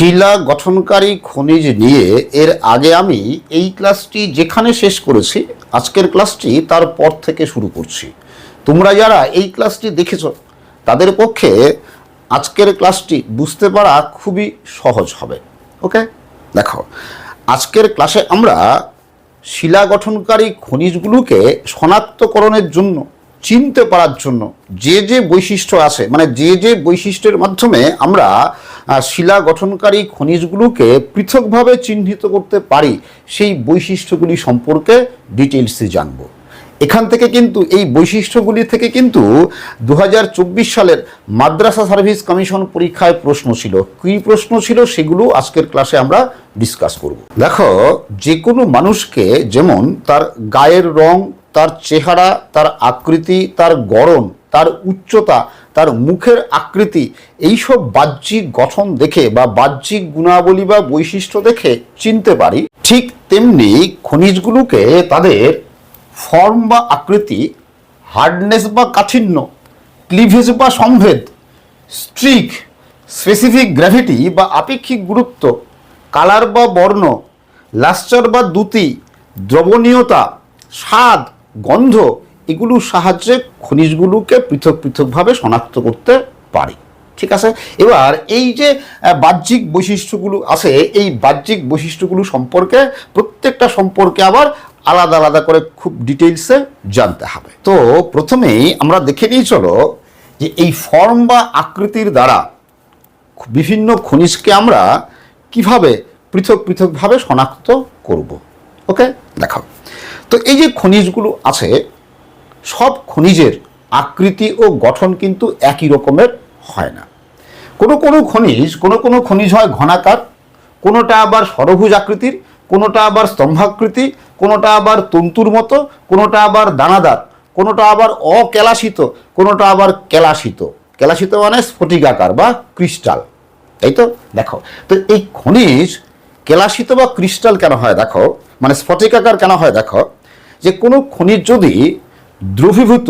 শিলা গঠনকারী খনিজ নিয়ে এর আগে আমি এই ক্লাসটি যেখানে শেষ করেছি, আজকের ক্লাসটি তার পর থেকে শুরু করছি। তোমরা যারা এই ক্লাসটি দেখেছ, তাদের পক্ষে আজকের ক্লাসটি বুঝতে পারা খুবই সহজ হবে। ওকে? দেখো, আজকের ক্লাসে আমরা শিলা গঠনকারী খনিজগুলোকে শনাক্তকরণের জন্য চিনতে পারার জন্য যে যে বৈশিষ্ট্য আছে মানে যে যে বৈশিষ্ট্যের মাধ্যমে আমরা শিলা গঠনকারী খনিজগুলোকে পৃথকভাবে চিহ্নিত করতে পারি, সেই বৈশিষ্ট্যগুলি সম্পর্কে ডিটেলসে জানব। এখান থেকে কিন্তু, এই বৈশিষ্ট্যগুলি থেকে কিন্তু দু হাজার চব্বিশ সালের মাদ্রাসা সার্ভিস কমিশন পরীক্ষায় প্রশ্ন ছিল। কী প্রশ্ন ছিল সেগুলো আজকের ক্লাসে আমরা ডিসকাস করব। দেখো, যে কোনো মানুষকে যেমন তার গায়ের রং তার চেহারা, তার আকৃতি, তার গড়ন, তার উচ্চতা, তার মুখের আকৃতি, এইসব বাহ্যিক গঠন দেখে বা বাহ্যিক গুণাবলী বা বৈশিষ্ট্য দেখে চিনতে পারি। ঠিক তেমনি খনিজগুলোকে তাদের ফর্ম বা আকৃতি হার্ডনেস বা কাঠিন্য ক্লিভেজ বা সম্ভেদ স্ট্রিক স্পেসিফিক গ্র্যাভিটি বা আপেক্ষিক গুরুত্ব কালার বা বর্ণ লাস্টার বা দ্যুতি, দ্রবণীয়তা, স্বাদ গন্ধ, এগুলোর সাহায্যে খনিজগুলোকে পৃথক পৃথকভাবে শনাক্ত করতে পারি। ঠিক আছে? এবার এই যে বাহ্যিক বৈশিষ্ট্যগুলো আছে, এই বাহ্যিক বৈশিষ্ট্যগুলো সম্পর্কে প্রত্যেকটা সম্পর্কে আবার আলাদা আলাদা করে খুব ডিটেলসে জানতে হবে। তো প্রথমেই আমরা দেখে নিয়ে চলো, যে এই ফর্ম বা আকৃতির দ্বারা বিভিন্ন খনিজকে আমরা কীভাবে পৃথক পৃথকভাবে শনাক্ত করব। ওকে? দেখো তো এই যে খনিজগুলো আছে, সব খনিজের আকৃতি ও গঠন কিন্তু একই রকমের হয় না। কোনো কোনো খনিজ, কোনো কোনো খনিজ হয় ঘনাকার, কোনোটা আবার সরভুজ আকৃতির, কোনোটা আবার স্তম্ভাকৃতি, কোনোটা আবার তন্তুর মতো, কোনোটা আবার দানাদার, কোনোটা আবার অকেলাসিত, কোনোটা আবার কেলাসিত। কেলাসিত মানে স্ফটিকাকার বা ক্রিস্টাল। তাই তো? দেখো, তো এই খনিজ কেলাসিত বা ক্রিস্টাল কেন হয়? দেখো মানে স্ফটিকাকার কেন হয়? দেখো যে কোনো খনিজ যদি দ্রবীভূত,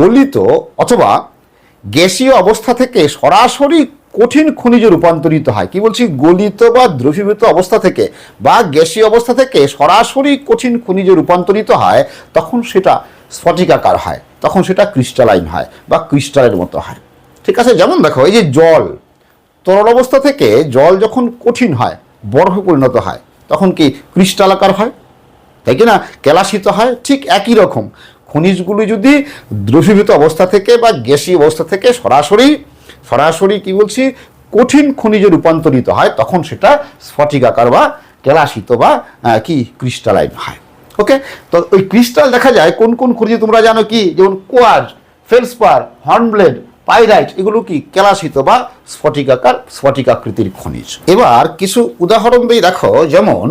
গলিত অথবা গ্যাসীয় অবস্থা থেকে সরাসরি কঠিন খনিজে রূপান্তরিত হয়, কি বলছি? গলিত বা দ্রবীভূত অবস্থা থেকে বা গ্যাসীয় অবস্থা থেকে সরাসরি কঠিন খনিজে রূপান্তরিত হয়, তখন সেটা স্ফটিকাকার হয়, তখন সেটা ক্রিস্টালাইন হয় বা ক্রিস্টালের মতো হয়। ঠিক আছে? যেমন দেখো, এই যে জল, তরল অবস্থা থেকে জল যখন কঠিন হয়, বরফে পরিণত হয়, তখন কি ক্রিস্টাল আকার হয়? তাই কি না? কেলাসিত হয়, ঠিক একই রকম। খনিজগুলি যদি দ্রবীভূত অবস্থা থেকে বা গ্যাসীয় অবস্থা থেকে সরাসরি সরাসরি কি বলছি? কঠিন খনিজে রূপান্তরিত হয়, তখন সেটা স্ফটিক আকার বা কেলাসিত বা কি? ক্রিস্টালাইন হয়। ওকে তো ওই ক্রিস্টাল দেখা যায়, কোন কোন খনিজে তোমরা জানো কি? যেমন কোয়াজ ফেলসপার, হর্নব্লেড, পাইরাইট, এগুলো কি? কেলাসিত বা স্ফটিকাকার স্ফটিকাকৃতির খনিজ। এবার কিছু উদাহরণ দিয়ে দেখো, যেমন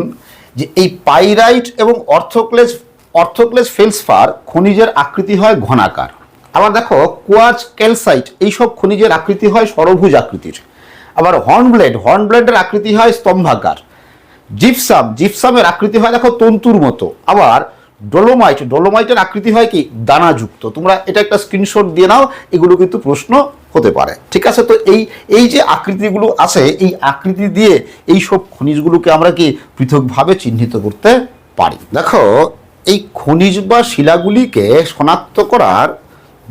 যে এই পাইরাইট এবং অর্থোক্লেস অর্থোক্লেস ফেলসফার খনিজের আকৃতি হয় ঘনাকার। আবার দেখো কোয়াচ ক্যালসাইট এইসব খনিজের আকৃতি হয় সরভুজ আকৃতির। আবার হর্নব্লেড হর্নব্লেডের আকৃতি হয় স্তম্ভাকার। জিপসাম জিপসামের আকৃতি হয় দেখো তন্তুর মতো। আবার ডোলোমাইট, ডোলোমাইটের আকৃতি হয় কি? দানাযুক্ত। তোমরা এটা একটা স্ক্রিনশট দিয়ে নাও, এগুলো কিন্তু প্রশ্ন হতে পারে। ঠিক আছে? তো এই এই যে আকৃতিগুলো আছে, এই আকৃতি দিয়ে এই সব খনিজগুলোকে আমরা কি পৃথকভাবে চিহ্নিত করতে পারি? দেখো, এই খনিজ বা শিলাগুলিকে শনাক্ত করার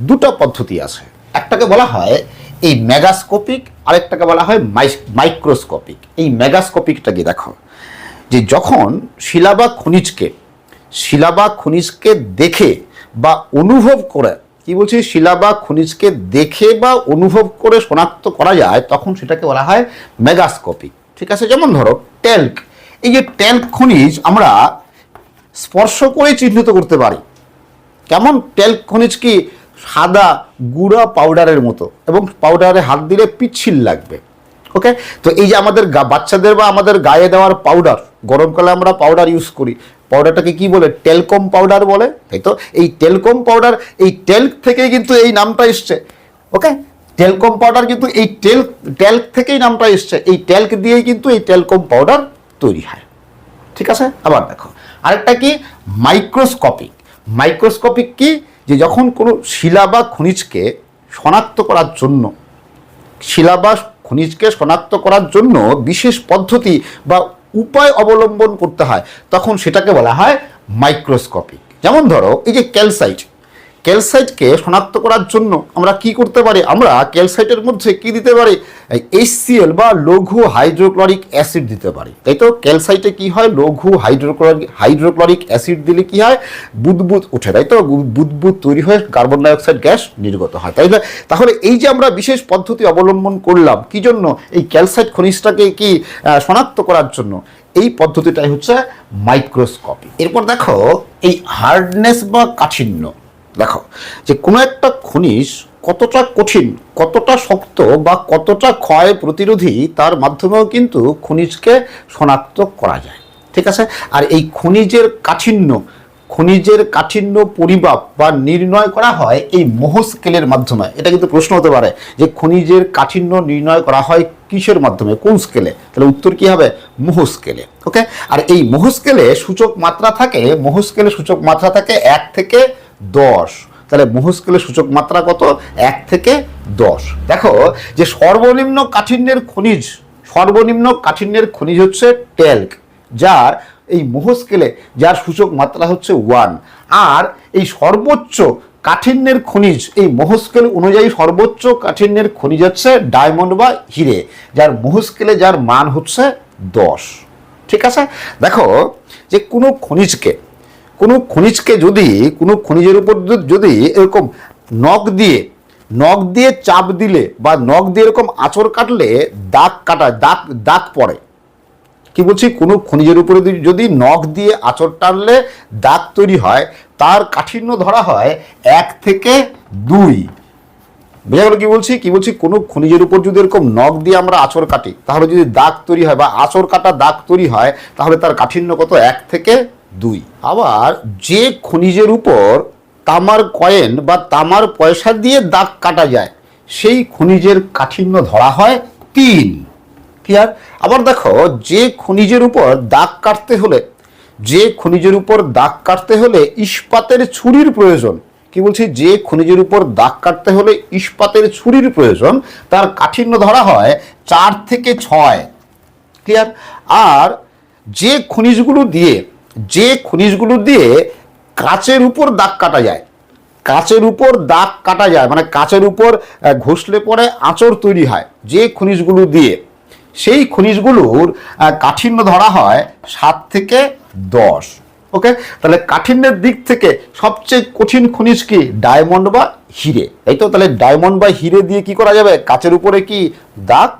দুটো পদ্ধতি আছে। একটাকে বলা হয় এই মেগাস্কোপিক, আরেকটাকে বলা হয় মাইক্রোস্কোপিক। এই মেগাস্কোপিকটাকে দেখো? যে যখন শিলা বা খনিজকে শিলা বা খনিজকে দেখে বা অনুভব করে, কি বলছি? শিলা বা খনিজকে দেখে বা অনুভব করে শনাক্ত করা যায়, তখন সেটাকে বলা হয় মেগাস্কোপিক ঠিক আছে? যেমন ধরো টেল্ক এই যে টেল্ক খনিজ আমরা স্পর্শ করে চিহ্নিত করতে পারি। কেমন? তেল খনিজ কি সাদা, গুঁড়া পাউডারের মতো এবং পাউডারে হাত দিলে পিচ্ছিল লাগবে। ওকে তো এই যে আমাদের বাচ্চাদের বা আমাদের গায়ে দেওয়ার পাউডার গরমকালে আমরা পাউডার ইউজ করি। পাউডারটাকে কি বলে? টেলকম পাউডার বলে, তাই তো? এই টেলকম পাউডার এই টেল্ক থেকে কিন্তু এই নামটা এসছে ওকে টেলকম পাউডার কিন্তু এই টেল টেল্ক থেকেই নামটা এসছে, এই টেল্ক দিয়েই কিন্তু এই টেলকম পাউডার তৈরি হয়। ঠিক আছে? আবার দেখো, আরেকটা কি? মাইক্রোস্কোপিক মাইক্রোস্কোপিক কি? যে যখন কোনো শিলা বা খনিজকে শনাক্ত করার জন্য, শিলা বা খনিজকে শনাক্ত করার জন্য বিশেষ পদ্ধতি বা উপায় অবলম্বন করতে হয় তখন সেটাকে বলা হয় মাইক্রোস্কোপিক যেমন ধরো এই যে ক্যালসাইট ক্যালসাইটকে শনাক্ত করার জন্য আমরা কি করতে পারি? আমরা ক্যালসাইটের মধ্যে কি দিতে পারি? এইচসিএল বা লঘু হাইড্রোক্লোরিক অ্যাসিড দিতে পারি। তাই তো? ক্যালসাইটে কি হয়? লঘু হাইড্রোক্লোরিক হাইড্রোক্লোরিক অ্যাসিড দিলে কি হয়? বুদবুদ উঠে তাই তো? বুদবুদ তৈরি হয়ে কার্বন ডাইঅক্সাইড গ্যাস নির্গত হয়, তাই তাহলে এই যে আমরা বিশেষ পদ্ধতি অবলম্বন করলাম, কি জন্য? এই ক্যালসাইট খনিজটাকে কি শনাক্ত করার জন্য। এই পদ্ধতিটাই হচ্ছে মাইক্রোস্কোপি। এরপর দেখো, এই হার্ডনেস বা কাঠিন্য। দেখো, যে কোনো একটা খনিজ কতটা কঠিন, কতটা শক্ত বা কতটা ক্ষয় প্রতিরোধী তার মাধ্যমেও কিন্তু খনিজকে শনাক্ত করা যায়, ঠিক আছে? আর এই খনিজের কাঠিন্য খনিজের কাঠিন্য পরিমাপ বা নির্ণয় করা হয় এই মোহ স্কেলের মাধ্যমে। এটা কিন্তু প্রশ্ন হতে পারে যে খনিজের কাঠিন্য নির্ণয় করা হয় কিসের মাধ্যমে, কোন স্কেলে? তাহলে উত্তর কি হবে? মোহ স্কেলে ওকে আর এই মোহ স্কেলে সূচক মাত্রা থাকে মোহ স্কেলে সূচক মাত্রা থাকে এক থেকে দশ। তাহলে মোহ স্কেলে সূচক মাত্রা কত? এক থেকে দশ। দেখো, যে সর্বনিম্ন কাঠিন্যের খনিজ, সর্বনিম্ন কাঠিন্যের খনিজ হচ্ছে টেল্ক যার এই মোহ স্কেলে যার সূচক মাত্রা হচ্ছে ওয়ান। আর এই সর্বোচ্চ কাঠিন্যের খনিজ, এই মোহ স্কেল অনুযায়ী সর্বোচ্চ কাঠিন্যের খনিজ হচ্ছে ডায়মন্ড বা হিরে, যার মোহ স্কেলে যার মান হচ্ছে দশ। ঠিক আছে? দেখো, যে কোনো খনিজকে কোনো খনিজকে যদি, কোনো খনিজের উপর যদি- এরকম নখ দিয়ে নখ দিয়ে চাপ দিলে বা নখ দিয়ে এরকম আঁচড় কাটলে দাগ কাটা, দাগ দাগ পড়ে। কি বলছি? কোনো খনিজের উপরে যদি- নখ দিয়ে আঁচড় টানলে দাগ তৈরি হয়, তার কাঠিন্য ধরা হয় এক থেকে দুই। বোঝা গেল কি বলছি? কি বলছি? কোনো খনিজের উপর যদি এরকম নখ দিয়ে আমরা আঁচড় কাটি, তাহলে যদি দাগ তৈরি হয় বা আঁচড় কাটা দাগ তৈরি হয়, তাহলে তার কাঠিন্য কত? এক থেকে দুই। আবার যে খনিজের উপর তামার কয়েন বা তামার পয়সা দিয়ে দাগ কাটা যায়, সেই খনিজের কাঠিন্য ধরা হয় তিন। ক্লিয়ার আবার দেখো, যে খনিজের উপর দাগ কাটতে হলে, যে খনিজের উপর দাগ কাটতে হলে ইস্পাতের ছুরির প্রয়োজন। কি বলছি? যে খনিজের উপর দাগ কাটতে হলে ইস্পাতের ছুরির প্রয়োজন, তার কাঠিন্য ধরা হয় চার থেকে ছয়। ক্লিয়ার আর যে খনিজগুলো দিয়ে যে খনিজগুলো দিয়ে কাচের উপর দাগ কাটা যায়, কাচের উপর দাগ কাটা যায় মানে কাচের উপর ঘষলে পরে আঁচড় তৈরি হয়, যে খনিজগুলো দিয়ে, সেই খনিজগুলোর কাঠিন্য ধরা হয় সাত থেকে দশ, ওকে? তাহলে কাঠিন্যের দিক থেকে সবচেয়ে কঠিন খনিজ কি? ডায়মন্ড বা হিরে। এই তো, তাহলে ডায়মন্ড বা হিরে দিয়ে কি করা যাবে? কাচের উপরে কি দাগ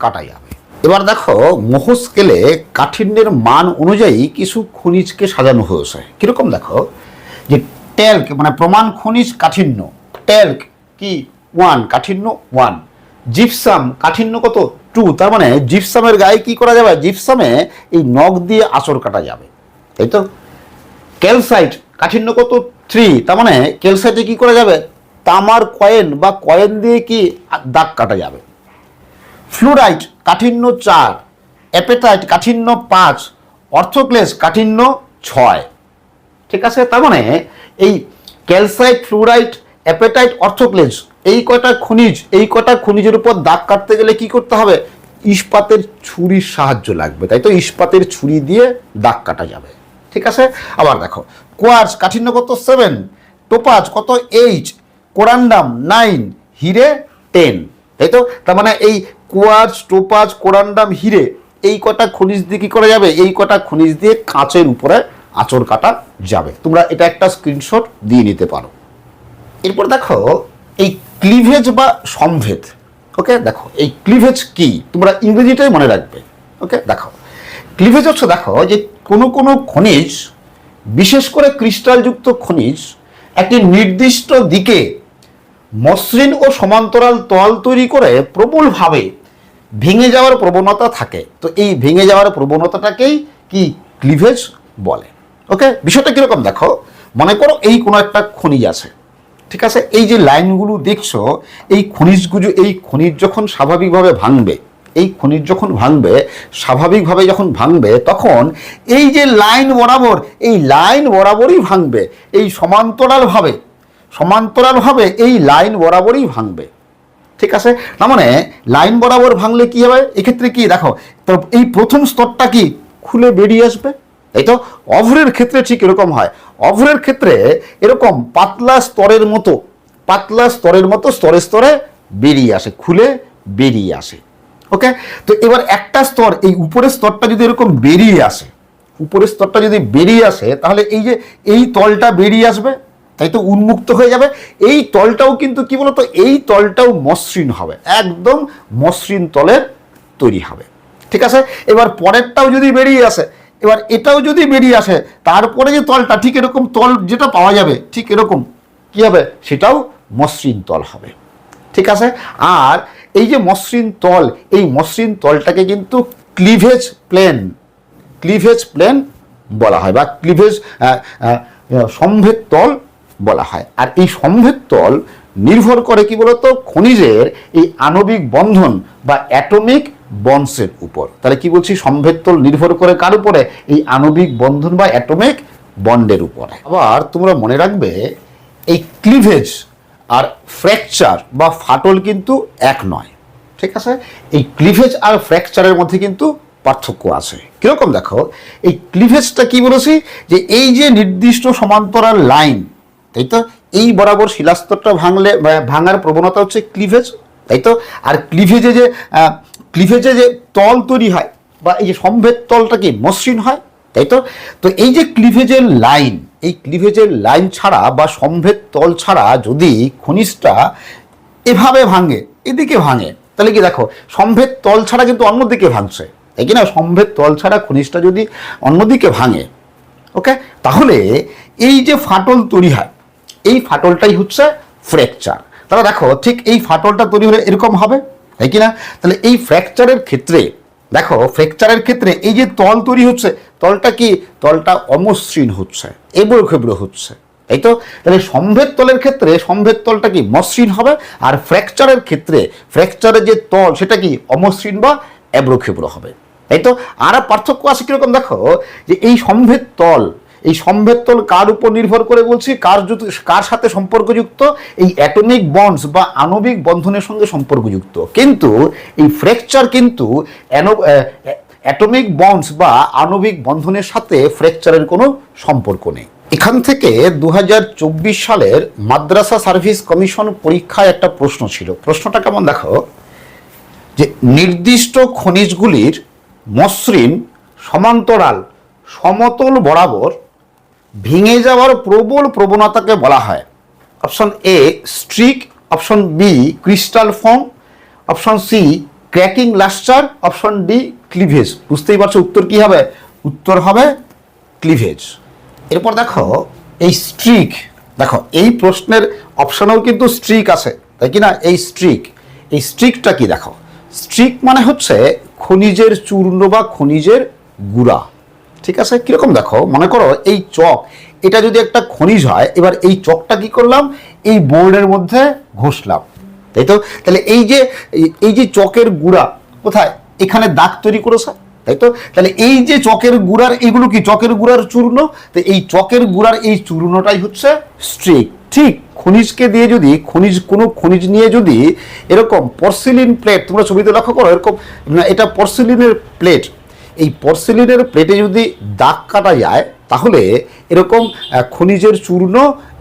কাটা যাবে? এবার দেখো মোহ স্কেলে কাঠিন্যের মান অনুযায়ী কিছু খনিজকে সাজানো হয়েছে। কীরকম দেখো? যে টেল্ক মানে প্রমাণ খনিজ কাঠিন্য। টেল্ক কি? ওয়ান, কাঠিন্য ওয়ান। জিপসাম, কাঠিন্য কত? টু। তার মানে জিপসামের গায়ে কি করা যাবে? জিপসামে এই নখ দিয়ে আঁচড় কাটা যাবে। তাই তো? ক্যালসাইট, কাঠিন্য কত? থ্রি। তার মানে ক্যালসাইটে কি করা যাবে? তামার কয়েন বা কয়েন দিয়ে কি দাগ কাটা যাবে। ফ্লুরাইট কাঠিন্য চার অ্যাপেটাইট কাঠিন্য পাঁচ অর্থোক্লেস কাঠিন্য ছয়। ঠিক আছে? তার মানে এই ক্যালসাইট ফ্লুরাইট অ্যাপেটাইট অর্থোক্লেজ এই কয়টা খনিজ, এই কয়টা খনিজের উপর দাগ কাটতে গেলে কি করতে হবে? ইস্পাতের ছুরির সাহায্য লাগবে, তাই তো? ইস্পাতের ছুরি দিয়ে দাগ কাটা যাবে। ঠিক আছে? আবার দেখো, কোয়ার্স কাঠিন্য কত? সেভেন, টোপাজ কত? এইট কোরান্ডাম নাইন, হিরে টেন। তাই তো তার মানে এই কোয়ার্স টোপাজ কোরান্ডাম, হিরে, এই কটা খনিজ দিয়ে কি করা যাবে? এই কটা খনিজ দিয়ে কাঁচের উপরে আঁচড় কাটা যাবে। তোমরা এটা একটা স্ক্রিনশট দিয়ে নিতে পারো। এরপর দেখো, এই ক্লিভেজ বা সম্ভেদ ওকে দেখো, এই ক্লিভেজ কি? তোমরা ইংরেজিটাই মনে রাখবে ওকে দেখো ক্লিভেজ হচ্ছে দেখো যে কোনো কোনো খনিজ, বিশেষ করে ক্রিস্টালযুক্ত খনিজ, একটি নির্দিষ্ট দিকে মসৃণ ও সমান্তরাল তল তৈরি করে প্রবলভাবে ভেঙে যাওয়ার প্রবণতা থাকে। তো এই ভেঙে যাওয়ার প্রবণতাটাকেই কি ক্লিভেজ বলে। ওকে? বিষয়টা কীরকম দেখো? মনে করো এই কোনো একটা খনিজ আছে। ঠিক আছে? এই যে লাইনগুলো দেখছ, এই খনিজগুলো, এই খনিজ যখন স্বাভাবিকভাবে ভাঙবে, এই খনিজ যখন ভাঙবে, স্বাভাবিকভাবে যখন ভাঙবে, তখন এই যে লাইন বরাবর, এই লাইন বরাবরই ভাঙবে, এই সমান্তরালভাবে সমান্তরালভাবে এই লাইন বরাবরই ভাঙবে। ঠিক আছে? না মানে লাইন বরাবর ভাঙলে কি হবে? এক্ষেত্রে কি? দেখো, তো এই প্রথম স্তরটা কি? খুলে বেরিয়ে আসবে। এই তো, অভ্রের ক্ষেত্রে ঠিক এরকম হয়। অভ্রের ক্ষেত্রে এরকম পাতলা স্তরের মতো, পাতলা স্তরের মতো স্তরে স্তরে বেরিয়ে আসে, খুলে বেরিয়ে আসে। ওকে তো এবার একটা স্তর, এই উপরের স্তরটা যদি এরকম বেরিয়ে আসে, উপরের স্তরটা যদি বেরিয়ে আসে, তাহলে এই যে এই তলটা বেরিয়ে আসবে তাই তো উন্মুক্ত হয়ে যাবে। এই তলটাও কিন্তু কি বলতো? এই তলটাও মসৃণ হবে। একদম মসৃণ তলের তৈরি হবে। ঠিক আছে? এবার পরেরটাও যদি বেরিয়ে আসে, এবার এটাও যদি বেরিয়ে আসে, তারপরে যে তলটা, ঠিক এরকম তল যেটা পাওয়া যাবে, ঠিক এরকম কি হবে? সেটাও মসৃণ তল হবে। ঠিক আছে? আর এই যে মসৃণ তল, এই মসৃণ তলটাকে কিন্তু ক্লিভেজ প্লেন ক্লিভেজ প্লেন বলা হয়, বা ক্লিভেজ সম্ভেদ তল বলা হয়। আর এই সম্ভেদ তল নির্ভর করে কি বলতো? খনিজের এই আণবিক বন্ধন বা অ্যাটমিক বন্ডসের উপর। তাহলে কি বলছি? সম্ভেদ নির্ভর করে কার উপরে? এই আণবিক বন্ধন বা অ্যাটমিক বন্ডের উপরে। আবার তোমরা মনে রাখবে, এই ক্লিভেজ আর ফ্র্যাকচার বা ফাটল কিন্তু এক নয়। ঠিক আছে? এই ক্লিভেজ আর ফ্র্যাকচারের মধ্যে কিন্তু পার্থক্য আছে। কীরকম দেখো? এই ক্লিভেজটা কি বলেছি? যে এই যে নির্দিষ্ট সমান্তরাল লাইন তাই তো? এই বরাবর শিলাস্তরটা ভাঙলে ভাঙার প্রবণতা হচ্ছে ক্লিভেজ তাই তো? আর ক্লিভেজে যে ক্লিভেজে যে তল তৈরি হয়, বা এই যে সম্ভেদ তলটা কি মসৃণ হয়, তাই তো? তো এই যে ক্লিভেজের লাইন এই ক্লিভেজের লাইন ছাড়া বা সম্ভেদ তল ছাড়া যদি খনিজটা এভাবে ভাঙে, এদিকে ভাঙে, তাহলে কি দেখো, সম্ভেদ তল ছাড়া কিন্তু অন্যদিকে ভাঙছে, তাই কি না? সম্ভেদ তল ছাড়া খনিজটা যদি অন্যদিকে ভাঙে ওকে তাহলে এই যে ফাটল তৈরি হয় এই ফাটলটাই হচ্ছে ফ্র্যাকচার তাহলে দেখো, ঠিক এই ফাটলটা তৈরি হলে এরকম হবে, তাই কি না তাহলে এই ফ্র্যাকচারের ক্ষেত্রে, দেখো ফ্র্যাকচারের ক্ষেত্রে এই যে তল তৈরি হচ্ছে, তলটা কি? তলটা অমসৃণ হচ্ছে, এবড়ো খেবড়ো হচ্ছে, তাই তো? তাহলে সম্ভেদ তলের ক্ষেত্রে, সম্ভেদ তলটা কি? মসৃণ হবে, আর ফ্র্যাকচারের ক্ষেত্রে ফ্র্যাকচারের যে তল, সেটা কি? অমসৃণ বা এবড়ো খেবড়ো হবে, তাই তো? আর পার্থক্য আছে কীরকম? দেখো, যে এই সম্ভেদ তল এই সম্ভেদ তল কার উপর নির্ভর করে বলছি? কার কার সাথে সম্পর্কযুক্ত? এই অ্যাটমিক বন্ডস বা আণবিক বন্ধনের সঙ্গে সম্পর্কযুক্ত। কিন্তু এই ফ্র্যাকচার কিন্তু অ্যাটমিক বন্ডস বা আণবিক বন্ধনের সাথে ফ্র্যাকচারের কোনো সম্পর্ক নেই। এখান থেকে দু হাজার চব্বিশ সালের মাদ্রাসা সার্ভিস কমিশন পরীক্ষায় একটা প্রশ্ন ছিল। প্রশ্নটা কেমন দেখো? যে নির্দিষ্ট খনিজগুলির মসৃণ, সমান্তরাল, সমতল বরাবর ভেঙে যাওয়ার প্রবল প্রবণতাকে বলা হয়। Option A streak option B crystal form option C cracking lustre option D cleavage বুঝতেই পারছ উত্তর কি হবে? উত্তর হবে ক্লিভেজ এরপর দেখো, এই স্ট্রিক দেখো, এই প্রশ্নের অপশনেও কিন্তু স্ট্রিক আছে, তাই কি না? এই স্ট্রিক এই স্ট্রিকটা কি দেখো? স্ট্রিক মানে হচ্ছে খনিজের চূর্ণ বা খনিজের গুড়া। ঠিক আছে? কীরকম দেখো, মনে করো এই চক, এটা যদি একটা খনিজ হয়, এবার এই চকটা কি করলাম? এই বোর্ডের মধ্যে ঘষলাম। তাই তো? তাহলে এই যে, এই- যে চকের গুড়া, কোথায়? এখানে দাগ তৈরি করেছে, তাই তো? তাহলে এই যে চকের গুড়ার, এগুলো কি চকের গুড়ার চূর্ণ? তো এই চকের গুড়ার এই চূর্ণটাই হচ্ছে স্ট্রিক। ঠিক খনিজকে দিয়ে যদি, খনিজ, কোনো খনিজ নিয়ে যদি এরকম পর্সিলিন প্লেট তোমরা ছবিতে লক্ষ্য করো, এরকম এটা পর্সিলিনের প্লেট এই পর্সিলিনের প্লেটে যদি দাগ কাটা যায়, তাহলে এরকম খনিজের চূর্ণ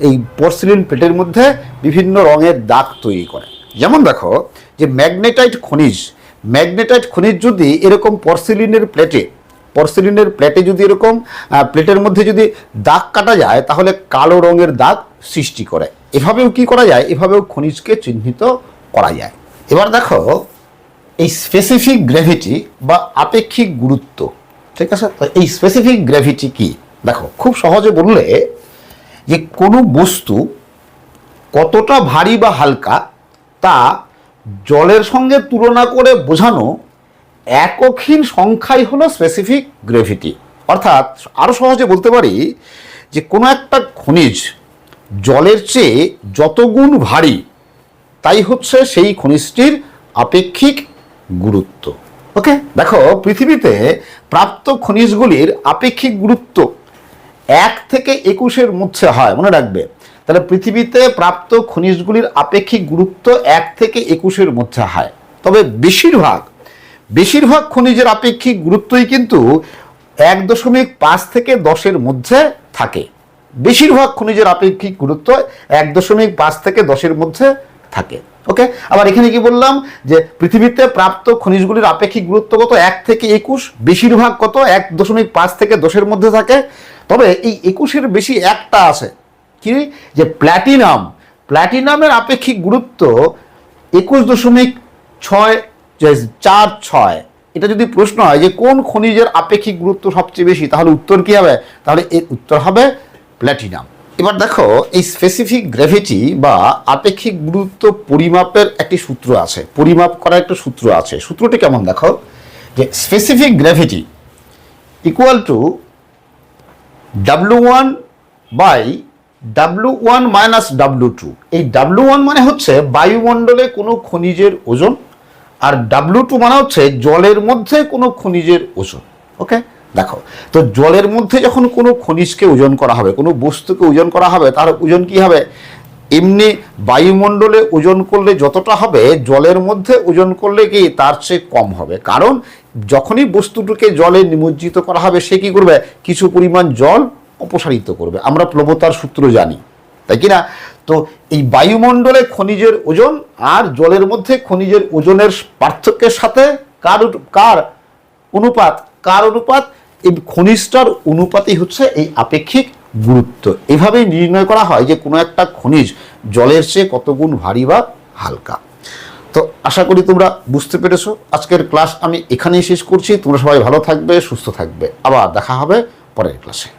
এই পর্সিলিন প্লেটের মধ্যে বিভিন্ন রঙের দাগ তৈরি করে। যেমন দেখো, যে ম্যাগনেটাইট খনিজ ম্যাগনেটাইট খনিজ যদি এরকম পর্সিলিনের প্লেটে পর্সিলিনের প্লেটে যদি এরকম প্লেটের মধ্যে যদি দাগ কাটা যায়, তাহলে কালো রঙের দাগ সৃষ্টি করে। এভাবেও কি করা যায়? এভাবেও খনিজকে চিহ্নিত করা যায়। এবার দেখো এই স্পেসিফিক গ্র্যাভিটি বা আপেক্ষিক গুরুত্ব, ঠিক আছে? তো এই স্পেসিফিক গ্র্যাভিটি কি? দেখো, খুব সহজে বললে যে কোনো বস্তু কতটা ভারী বা হালকা তা জলের সঙ্গে তুলনা করে বোঝানো এককহীন সংখ্যাই হলো স্পেসিফিক গ্রেভিটি অর্থাৎ আরও সহজে বলতে পারি যে কোনো একটা খনিজ জলের চেয়ে যত গুণ ভারী, তাই হচ্ছে সেই খনিজটির আপেক্ষিক গুরুত্ব। ওকে দেখো পৃথিবীতে প্রাপ্ত খনিজগুলির আপেক্ষিক গুরুত্ব এক থেকে একুশের মধ্যে হয় মনে রাখবে। তাহলে পৃথিবীতে প্রাপ্ত খনিজগুলির আপেক্ষিক গুরুত্ব এক থেকে একুশের মধ্যে হয়। তবে বেশিরভাগ বেশিরভাগ খনিজের আপেক্ষিক গুরুত্বই কিন্তু এক দশমিক পাঁচ থেকে দশের মধ্যে থাকে। বেশিরভাগ খনিজের আপেক্ষিক গুরুত্ব এক দশমিক পাঁচ থেকে দশের মধ্যে থাকে। ওকে আবার এখানে কি বললাম? যে পৃথিবীতে প্রাপ্ত খনিজগুলির আপেক্ষিক গুরুত্ব কত? এক থেকে একুশ। বেশিরভাগ কত? এক দশমিক পাঁচ থেকে দশের মধ্যে থাকে। তবে এই একুশের বেশি একটা আছে। কি? যে প্ল্যাটিনাম। প্ল্যাটিনামের আপেক্ষিক গুরুত্ব একুশ দশমিক ছয় চার ছয়। এটা যদি প্রশ্ন হয় যে কোন খনিজের আপেক্ষিক গুরুত্ব সবচেয়ে বেশি, তাহলে উত্তর কি হবে? তাহলে এর উত্তর হবে প্ল্যাটিনাম। এবার দেখো, এই স্পেসিফিক গ্র্যাভিটি বা আপেক্ষিক গুরুত্ব পরিমাপের একটি সূত্র আছে। পরিমাপ করার একটা সূত্র আছে। সূত্রটি কেমন দেখো? যে specific gravity equal to W one by W one minus W two এই ডাব্লু ওয়ান মানে হচ্ছে বায়ুমণ্ডলে কোনো খনিজের ওজন, আর ডাব্লু টু মানে হচ্ছে জলের মধ্যে কোনো খনিজের ওজন। ওকে দেখো, তো জলের মধ্যে যখন কোনো খনিজকে ওজন করা হবে, কোনো বস্তুকে ওজন করা হবে, তার ওজন কি হবে? এমনি বায়ুমণ্ডলে ওজন করলে যতটা হবে, জলের মধ্যে ওজন করলে কি? তার চেয়ে কম হবে। কারণ যখনই বস্তুটিকে জলে নিমজ্জিত করা হবে, সে কি করবে? কিছু পরিমাণ জল অপসারিত করবে। আমরা প্লবতার সূত্র জানি, তাই কি না তো এই বায়ুমণ্ডলে খনিজের ওজন আর জলের মধ্যে খনিজের ওজনের পার্থক্যের সাথে কার কার অনুপাত? কার অনুপাত? এই খনিজটার অনুপাতই হচ্ছে এই আপেক্ষিক গুরুত্ব। এভাবেই নির্ণয় করা হয় যে কোনো একটা খনিজ জলের চেয়ে কতগুণ ভারী বা হালকা। তো আশা করি তোমরা বুঝতে পেরেছ। আজকের ক্লাস আমি এখানেই শেষ করছি। তোমরা সবাই ভালো থাকবে, সুস্থ থাকবে। আবার দেখা হবে পরের ক্লাসে।